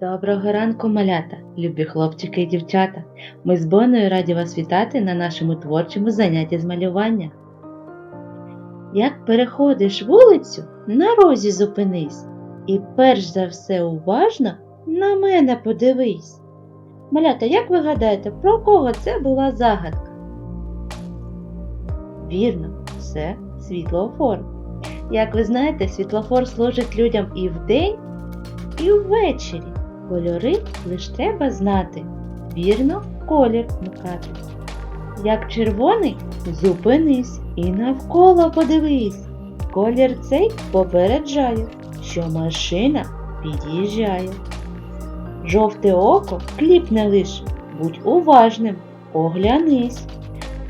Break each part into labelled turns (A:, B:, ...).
A: Доброго ранку, малята, любі хлопчики і дівчата. Ми з Боною раді вас вітати на нашому творчому занятті з малювання. Як переходиш вулицю, на розі зупинись, і перш за все уважно на мене подивись. Малята, як ви гадаєте, про кого це була загадка? Вірно, це світлофор. Як ви знаєте, світлофор служить людям і вдень, і ввечері. Кольори лиш треба знати. Вірно, колір вмикати. Як червоний, зупинись і навколо подивись. Колір цей попереджає, що машина під'їжджає. Жовте око кліпне лиш, будь уважним, оглянись.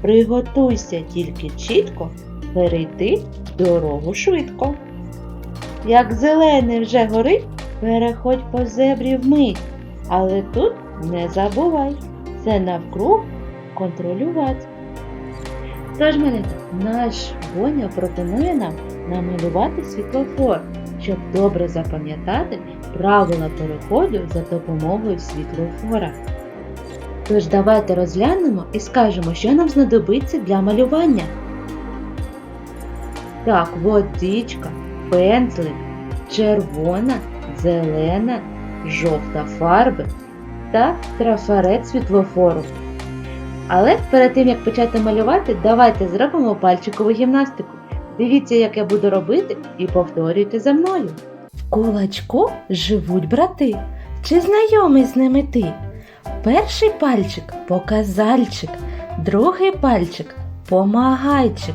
A: Приготуйся тільки чітко перейти дорогу швидко. Як зелений вже горить, переходь по зебрі вмить, але тут не забувай, це навкруг контролювати. Тож, малята, наш Боня пропонує нам намалювати світлофор, щоб добре запам'ятати правила переходу за допомогою світлофора. Тож давайте розглянемо і скажемо, що нам знадобиться для малювання. Так, водичка, пензлик, червона, зелена, жовта фарби та трафарет світлофору. Але перед тим як почати малювати, давайте зробимо пальчикову гімнастику. Дивіться, як я буду робити, і повторюйте за мною. В кулачку живуть брати. Чи знайомий з ними ти? Перший пальчик показальчик, другий пальчик помагайчик,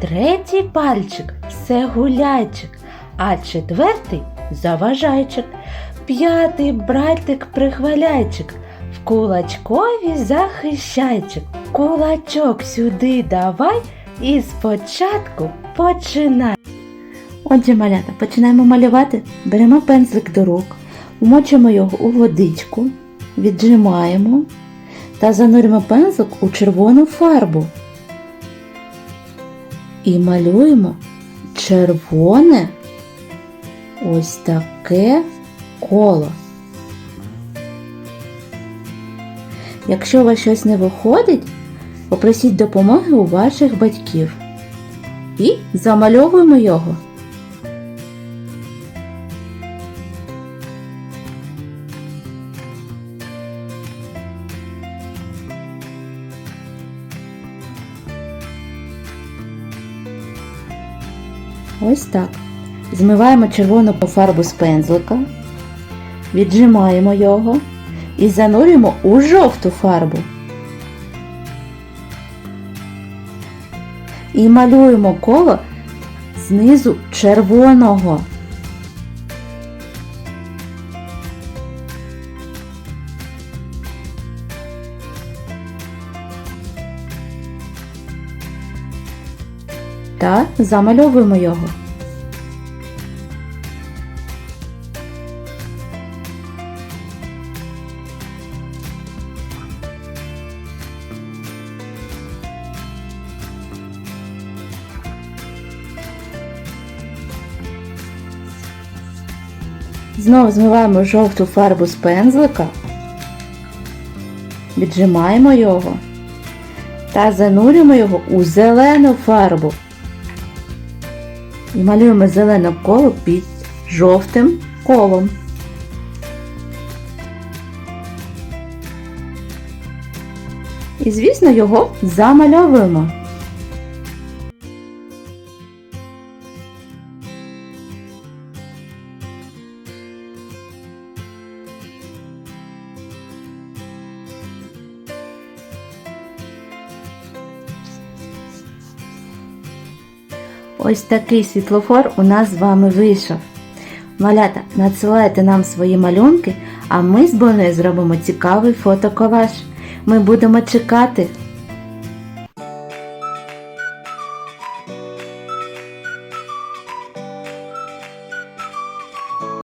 A: третій пальчик все гуляйчик, а четвертий заважайчик, п'ятий братик прихваляйчик, в кулачкові захищайчик. Кулачок сюди давай і спочатку починай. Отже, малята, починаємо малювати. Беремо пензлик до рук, вмочимо його у водичку, віджимаємо та зануримо пензлик у червону фарбу. І малюємо червоне ось таке коло. Якщо у вас щось не виходить, попросіть допомоги у ваших батьків. І замальовуємо його. Ось так. Змиваємо червону фарбу з пензлика, віджимаємо його і занурюємо у жовту фарбу. І малюємо коло знизу червоного. Та замальовуємо його. Знову змиваємо жовту фарбу з пензлика, віджимаємо його та занурюємо його у зелену фарбу. І малюємо зелене коло під жовтим колом. І, звісно, його замальовуємо. Ось такий світлофор у нас з вами вийшов. Малята, надсилайте нам свої малюнки, а ми з Боною зробимо цікавий фотоколаж. Ми будемо чекати.